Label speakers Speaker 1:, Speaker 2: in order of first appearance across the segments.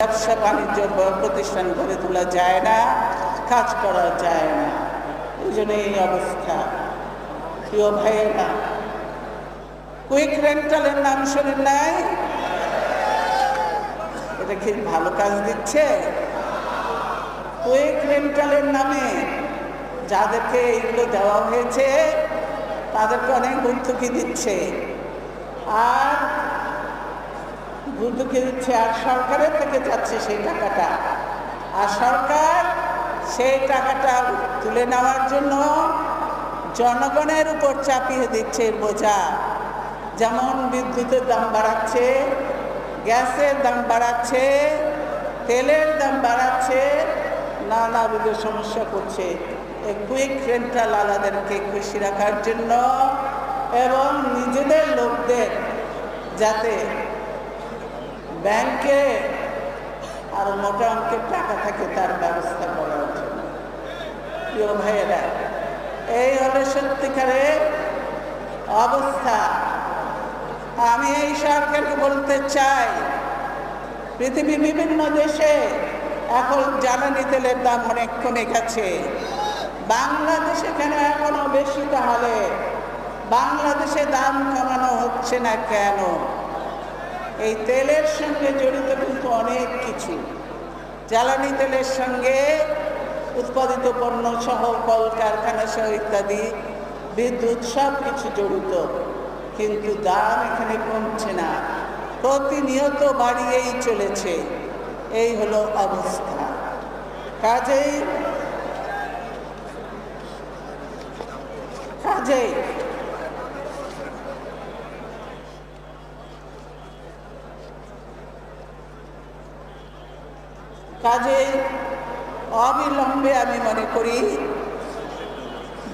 Speaker 1: ব্যবসা বাণিজ্য প্রতিষ্ঠান গড়ে তোলা যায় না, কাজ করা যায় না। এই জন্য এই অবস্থা। প্রিয় ভাইয়েরা কুইক রেন্টালের নাম শোনেন নাই? এটা কি ভালো কাজ দিচ্ছে? কুইক রেন্টালের নামে যাদেরকে এইগুলো দেওয়া হয়েছে, তাদেরকে অনেক ভর্তুকি দিচ্ছে। আর ভর্তুকি দিচ্ছে, আর সরকারের থেকে যাচ্ছে সেই টাকাটা। আর সরকার সেই টাকাটা তুলে নেওয়ার জন্য জনগণের উপর চাপিয়ে দিচ্ছে বোঝা। যেমন বিদ্যুতের দাম বাড়াচ্ছে, গ্যাসের দাম বাড়াচ্ছে, তেলের দাম বাড়াচ্ছে, নানাবিধ সমস্যা করছে। এই কুইক রেন্টাল আলাদেরকে খুশি রাখার জন্য এবং নিজেদের লোকদের যাতে ব্যাংকে আর মোটা অঙ্কের টাকা থাকে তার ব্যবস্থা করার জন্য। প্রিয় ভাইয়েরা, এই হলো সত্যিকারের অবস্থা। আমি এই সরকারকে বলতে চাই পৃথিবীর বিভিন্ন দেশে এখন জ্বালানি তেলের দাম অনেক কমে গেছে বাংলাদেশে কেন এখনও বেশি তাহলে বাংলাদেশে দাম কমানো হচ্ছে না কেন? এই তেলের সঙ্গে জড়িত কিন্তু অনেক কিছু। জ্বালানি তেলের সঙ্গে উৎপাদিত পণ্য সহ কলকারখানা সহ ইত্যাদি, বিদ্যুৎ সব কিছু জড়িত। কিন্তু দাম এখানে কমছে না। প্রতিনিয়ত বাড়িয়েই চলেছে। এই হলো অবস্থা। কাজেই কাজেই কাজে অবিলম্বে আমি মনে করি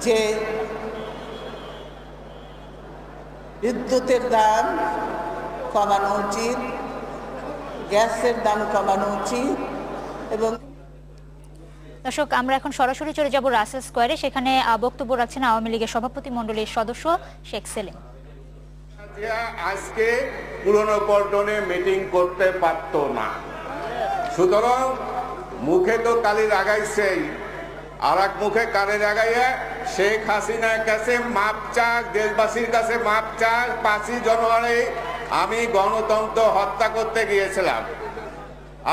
Speaker 1: যে বিদ্যুতের দাম কমানো উচিত গ্যাসের দাম কমানো উচিত এবং
Speaker 2: দর্শক আমরা এখন সরাসরি চলে যাব রাসেল স্কোয়ারে। সেখানে বক্তব্য রাখছেন আওয়ামী লীগের সভাপতি মণ্ডলীর সদস্য শেখ সেলিম।
Speaker 3: আজকে পুরনো পল্টনে মিটিং করতে পারতো না। সুতরাং মুখে তো কালি লাগাইছেই। আর এক মুখে কানে লাগাইয়া শেখ হাসিনার কাছে মাপ চাক, দেশবাসীর কাছে মাপ চাক, পাঁচই জানুয়ারি আমি গণতন্ত্র হত্যা করতে গিয়েছিলাম।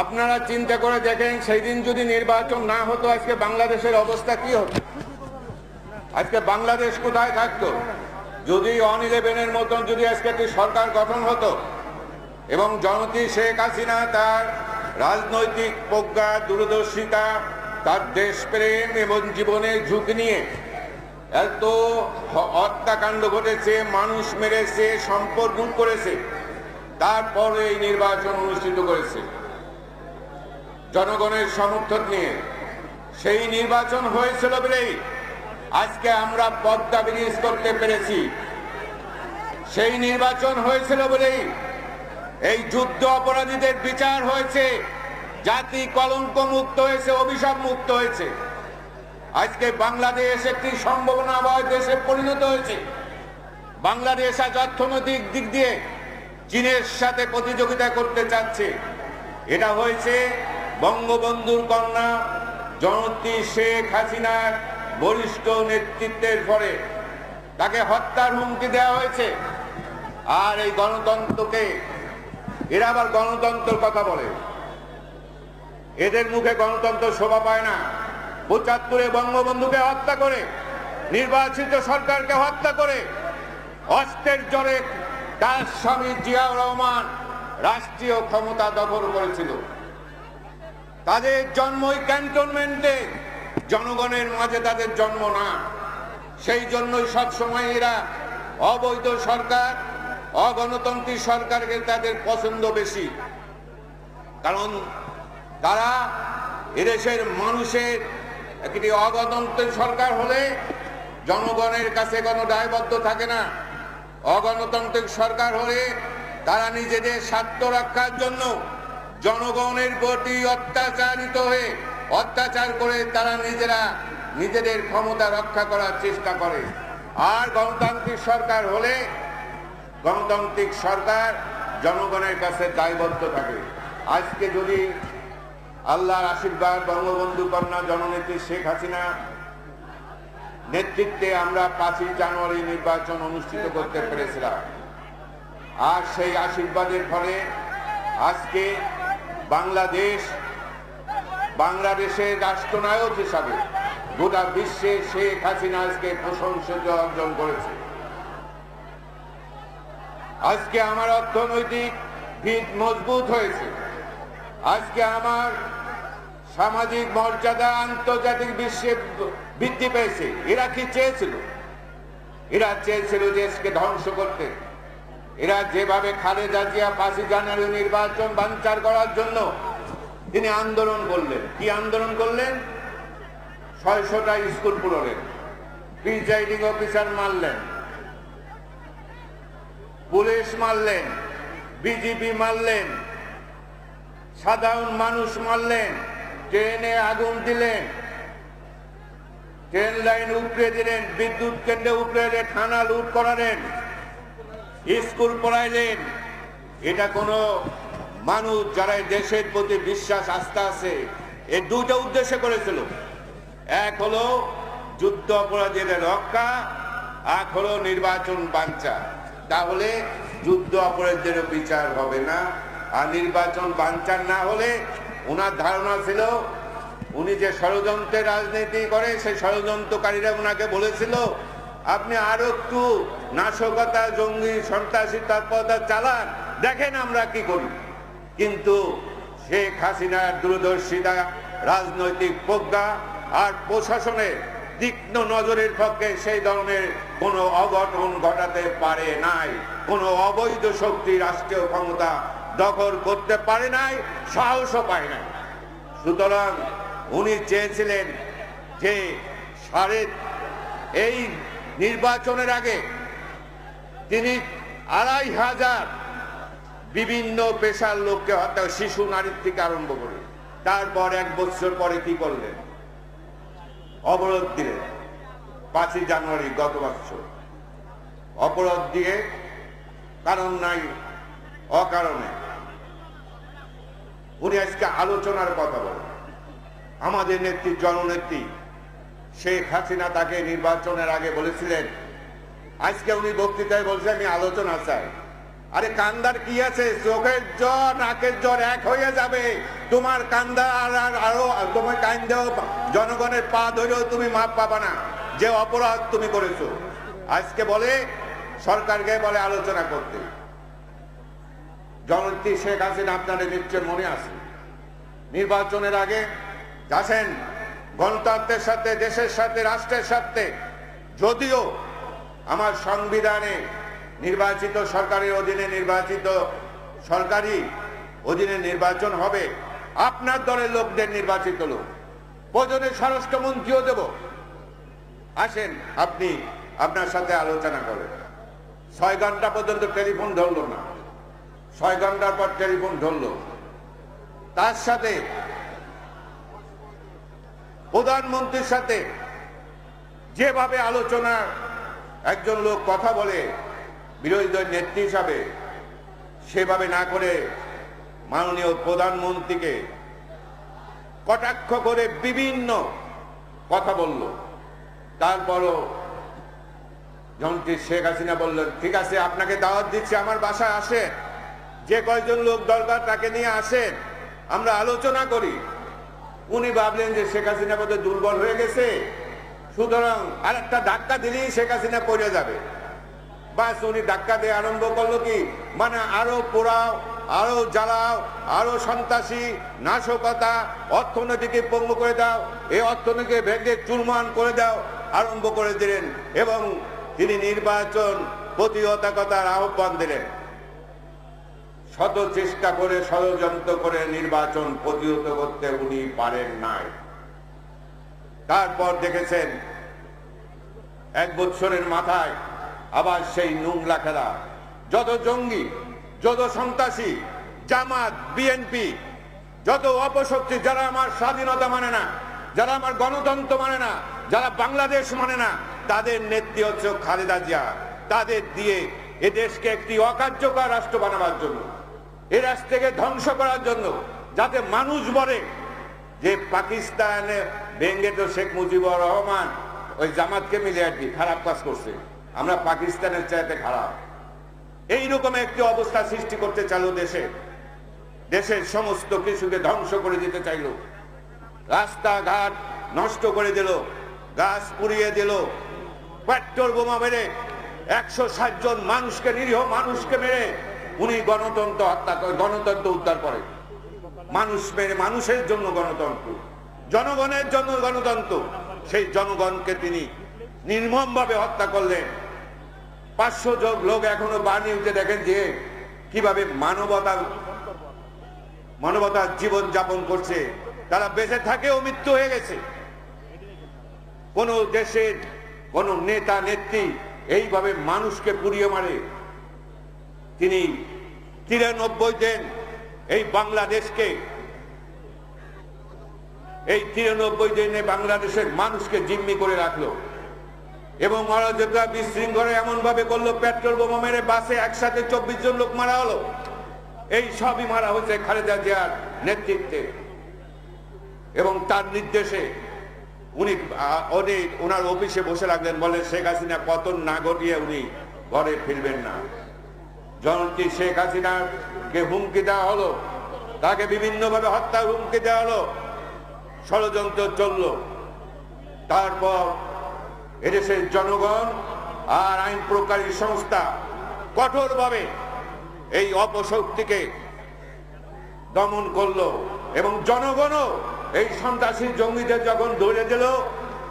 Speaker 3: আপনারা চিন্তা করে দেখেন সেই দিন যদি নির্বাচন না হতো, আজকে বাংলাদেশের অবস্থা কি হতো? আজকে বাংলাদেশ কোথায় থাকতো? যদি অন ইলেভেনের মতন যদি আজকে একটি সরকার গঠন হতো, এবং জনতি শেখ হাসিনা তার রাজনৈতিক প্রজ্ঞা, দূরদর্শিতা, তার দেশপ্রেম এবং জীবনের ঝুঁকি নিয়ে এত হত্যাকাণ্ড ঘটেছে, মানুষ মেরেছে, সম্পদ লুট করেছে, তারপর এই নির্বাচন অনুষ্ঠিত করেছে। জনগণের সমর্থন নিয়ে সেই নির্বাচন হয়েছিল বলেই আজকে আমরা পদ্মা ব্রিজ করতে পেরেছি। সেই নির্বাচন হয়েছিল বলেই এই যুদ্ধ অপরাধীদের বিচার হয়েছে। জাতি কলঙ্ক মুক্ত হয়েছে, অভিশাপ মুক্ত হয়েছে। আজকে বাংলাদেশ একটি সম্ভাবনাময় দেশে পরিণত হয়েছে। বাংলাদেশ আজ অর্থনৈতিক দিক দিয়ে চীনের সাথে প্রতিযোগিতা করতে চাচ্ছে। এটা হয়েছে বঙ্গবন্ধুর কন্যা জনতী শেখ হাসিনার বরিষ্ঠ নেতৃত্বের পরে। তাকে হত্যার হুমকি দেওয়া হয়েছে। আর এই গণতন্ত্রকে এরা আবার গণতন্ত্রের কথা বলে। এদের মুখে গণতন্ত্র শোভা পায় না। পঁচাত্তরে বঙ্গবন্ধুকে হত্যা করে, নির্বাচিত সরকারকে হত্যা করে, অস্ত্রের জোরে তার স্বামী জিয়াউর রহমান রাষ্ট্রীয় ক্ষমতা দখল করেছিল। তাদের জন্মই ক্যান্টনমেন্টে, জনগণের মাঝে তাদের জন্ম না। সেই জন্যই সবসময় এরা অবৈধ সরকার অগণতান্ত্রিক সরকারকে তাদের পছন্দ বেশি। কারণ তারা এদেশের মানুষের একটি অগণতান্ত্রিক সরকার হলে জনগণের কাছে কোনো দায়বদ্ধ থাকে না। অগণতান্ত্রিক সরকার হলে তারা নিজেদের স্বার্থ রক্ষার জন্য জনগণের প্রতি অত্যাচারিত হয়ে অত্যাচার করে তারা নিজেরা নিজেদের ক্ষমতা রক্ষা করার চেষ্টা করে। আর গণতান্ত্রিক সরকার হলে গণতান্ত্রিক সরকার জনগণের কাছে দায়বদ্ধ থাকে। আজকে যদি আল্লাহর আশীর্বাদ বঙ্গবন্ধু কন্যা জননেত্রী শেখ হাসিনা নেতৃত্বে আমরা পাঁচই জানুয়ারি নির্বাচন অনুষ্ঠিত করতে পেরেছিলাম। আর সেই আশীর্বাদের ফলে আজকে বাংলাদেশ বাংলাদেশের রাষ্ট্রনায়ক হিসাবে গোটা বিশ্বে শেখ হাসিনা আজকে প্রশংসিত অর্জন করেছে। আজকে আমার অর্থনৈতিক ভিত মজবুত হয়েছে। আজকে আমার সামাজিক মর্যাদা আন্তর্জাতিক বিশ্বে বৃদ্ধি পেয়েছে। এরা কি চেয়েছিল? এরা চেয়েছিল দেশকে ধ্বংস করতে। এরা যেভাবে খালেদা জিয়া পাঁচই জানুয়ারি নির্বাচন বাঞ্চার করার জন্য তিনি আন্দোলন করলেন। কি আন্দোলন করলেন? ছয়শটা স্কুল পুরলেন। প্রিজাইডিং অফিসার মারলেন। পুলিশ মারলেন, বিজিবি মারলেন, সাধারণ মানুষ মারলেন, ট্রেনে আগুন দিলেন, ট্রেন লাইন উপড়ে দিলেন, বিদ্যুৎ কেন্দ্রে উপড়ে দিয়ে থানা লুট করালেন, স্কুল পড়াইলেন। এটা কোনো মানুষ যারা দেশের প্রতি বিশ্বাস, আস্থা আছে এই দুটো উদ্দেশ্য করেছিল। এক হলো যুদ্ধ অপরাধীদের রক্ষা, এক হলো নির্বাচন বাঞ্চা। তাহলে যুদ্ধ অপরাধীদেরও বিচার হবে না। আর নির্বাচন বাঞ্চার না হলে ওনার ধারণা ছিল, উনি যে ষড়যন্ত্রের রাজনীতি করে, সেই ষড়যন্ত্রকারীরা ওনাকে বলেছিল, আপনি আরও একটু নাশকতা, জঙ্গি, সন্ত্রাসী তৎপরতা চালান, দেখেন আমরা কি করি। কিন্তু শেখ হাসিনার দূরদর্শিতা, রাজনৈতিক প্রজ্ঞা আর প্রশাসনের তীক্ষ্ণ নজরের পক্ষে সেই ধরনের কোনো অঘটন ঘটাতে পারে নাই। কোনো অবৈধ শক্তি, রাষ্ট্রীয় ক্ষমতা দখল করতে পারে নাই, সাহসও পায় নাই। সুতরাং উনি চেয়েছিলেন যে সাড়ে এই নির্বাচনের আগে তিনি আড়াই হাজার বিভিন্ন পেশার লোককে হত্যা, শিশু নারীর থেকে আরম্ভ করে, তারপর এক বছর পরে কি করলেন? অবরোধ দিলেন পাঁচই জানুয়ারি গত বছর। অবরোধ দিয়ে কারণ নাই, অকারণে। উনি আজকে আলোচনার কথা বলেন। আমাদের নেত্রী, জননেত্রী শেখ হাসিনা তাকে নির্বাচনের আগে বলেছিলেন, আজকে উনি বক্তৃতায় বলছে, আমি আলোচনা চাই। আরে কান্দার কি আছে? চোখের জ্বর, নাকের জ্বর এক হয়ে যাবে। তোমার কান্দা আর আর তোমার কান্দেও জনগণের পা ধরেও তুমি মাপ পাবা না। যে অপরাধ তুমি করেছ। আজকে বলে, সরকারকে বলে আলোচনা করতে। জননেত্রী শেখ হাসিনা আপনাদের নিশ্চয় মনে আছে। নির্বাচনের আগে আসেন গণতন্ত্রের সাথে, দেশের সাথে, রাষ্ট্রের সাথে। যদিও আমার সংবিধানে নির্বাচিত সরকারের অধীনে নির্বাচিত সরকারি অধীনে নির্বাচন হবে। আপনার দলের লোকদের নির্বাচিত লোক। প্রয়োজনে স্বরাষ্ট্রমন্ত্রীও দেব। আসেন, আপনি আপনার সাথে আলোচনা করেন। ছয় ঘণ্টা পর্যন্ত টেলিফোন ধরলো না। ছয় ঘণ্টার পর টেলিফোন ধরলো। তার সাথে প্রধানমন্ত্রীর সাথে যেভাবে আলোচনা, একজন লোক কথা বলে বিরোধী দল নেত্রী হিসাবে সেভাবে না করে মাননীয় প্রধানমন্ত্রীকে কটাক্ষ করে বিভিন্ন কথা বলল। তারপরও যন্ত্রী শেখ হাসিনা বললেন, ঠিক আছে, আপনাকে দাওয়াত দিচ্ছি, আমার বাসায় আসেন। যে কয়জন লোক দরকার তাকে নিয়ে আসেন। আমরা আলোচনা করি। উনি ভাবলেন যে শেখ হাসিনা বোধহয় দুর্বল হয়ে গেছে। সুতরাং আর একটা ধাক্কা দিলেই শেখ হাসিনা পড়ে যাবে। বাস উনি ধাক্কা দিয়ে আরম্ভ করল কি? মানে আরও পোড়াও, আরও জ্বালাও, আরও সন্ত্রাসী, নাশকতা, অর্থনীতিকে পঙ্গু করে দাও, এই অর্থনীতিকে ভেঙে চুরমান করে দাও, আরম্ভ করে দিলেন এবং তিনি নির্বাচন প্রতিহতাকতার আহ্বান দিলেন। শত চেষ্টা করে, ষড়যন্ত্র করে নির্বাচন প্রতিহত করতে উনি পারেন নাই। তারপর দেখেছেন, এক বছরের মাথায় আবার সেই নোংলা খেলা। যত জঙ্গি, যত সন্ত্রাসী, জামাত, বিএনপি, যত অপশক্তি, যারা আমার স্বাধীনতা মানে না, যারা আমার গণতন্ত্র মানে না, যারা বাংলাদেশ মানে না, তাদের নেত্রী হচ্ছে খালেদা জিয়া। তাদের দিয়ে এ দেশকে একটি অকার্যকর রাষ্ট্র বানাবার জন্য, এ রাষ্ট্রকে ধ্বংস করার জন্য, যাতে মানুষ বলে যে পাকিস্তানে ভেঙ্গে তো শেখ মুজিবুর রহমান ওই জামাতকে মিলে আর কি খারাপ কাজ করছে। আমরা পাকিস্তানের চাইতে খারাপ। এইরকম একটি অবস্থা সৃষ্টি করতে চাইলো দেশে। দেশের সমস্ত কিছুকে ধ্বংস করে দিতে চাইলো। রাস্তাঘাট নষ্ট করে দিল, গাছ পুড়িয়ে দিল। পেট্রোল বোমা মেরে একশো ষাট জন মানুষকে, নিরীহ মানুষকে মেরে উনি গণতন্ত্র হত্যা করে, গণতন্ত্র উদ্ধার করে। মানুষ মেরে মানুষের জন্য গণতন্ত্র, জনগণের জন্য গণতন্ত্র। সেই জনগণকে তিনি নির্মমভাবে হত্যা করলেন। পাঁচশো জন লোক এখনও বানিয়ে দেখেন যে কীভাবে মানবতার মানবতার জীবন যাপন করছে। তারা বেঁচে থাকেও মৃত্যু হয়ে গেছে। কোন দেশের, কোন নেতা, নেত্রী এইভাবে মানুষকে পুড়িয়ে মারে। তিনি তিরানব্বই দিন এই বাংলাদেশকে। এই তিরানব্বই দিনে বাংলাদেশের মানুষকে জিম্মি করে রাখল। এবং অরাজকতা বিশৃঙ্খলা এমন ভাবে করল, পেট্রোল বোমা মেরে বাসে একসাথে চব্বিশ জন লোক মারা হলো। এই সবই মারা হয়েছে খালেদা জিয়ার নেতৃত্বে। এবং তার নির্দেশে উনি উনি ওনার অফিসে বসে রাখলেন বলে শেখ হাসিনা পতন না ঘটিয়ে উনি ঘরে ফিরবেন না। জনটি শেখ হাসিনাকে হুমকি দেওয়া হলো, তাকে বিভিন্নভাবে হত্যার হুমকি দেওয়া হলো, ষড়যন্ত্র চলল। তারপর এদেশের জনগণ আর আইন প্রকারী সংস্থা কঠোরভাবে এই অপশক্তিকে দমন করল এবং জনগণও এই সন্ত্রাসী জঙ্গিদের যখন ধরে দিল,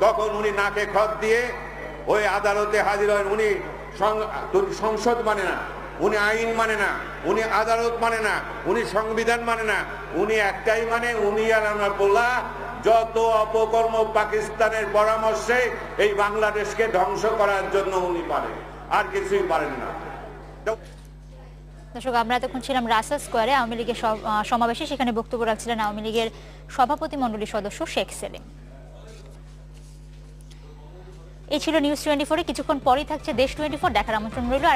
Speaker 3: তখন উনি নাকে খত দিয়ে ওই আদালতে হাজির হন। উনি সংসদ মানে না, উনি আইন মানে না, উনি আদালত মানে না, উনি সংবিধান মানে না, উনি একটাই মানে উনি আর আমরা বললা যত অপকর্ম পাকিস্তানের পরামর্শে এই বাংলাদেশকে ধ্বংস করার জন্য উনি পারেন আর কিছুই পারেন না।
Speaker 2: দর্শক, আমরা এতক্ষণ ছিলাম রাসেল স্কোয়ারে, আওয়ামী লীগের সমাবেশে সেখানে বক্তব্য রাখছিলেন আওয়ামী লীগের সভাপতি মণ্ডলীর সদস্য শেখ সেলিম। এই ছিল নিউজ টোয়েন্টি ফোরে, কিছুক্ষণ পরেই থাকছে দেশ টোয়েন্টি ফোর, দেখার আমন্ত্রণ রইল।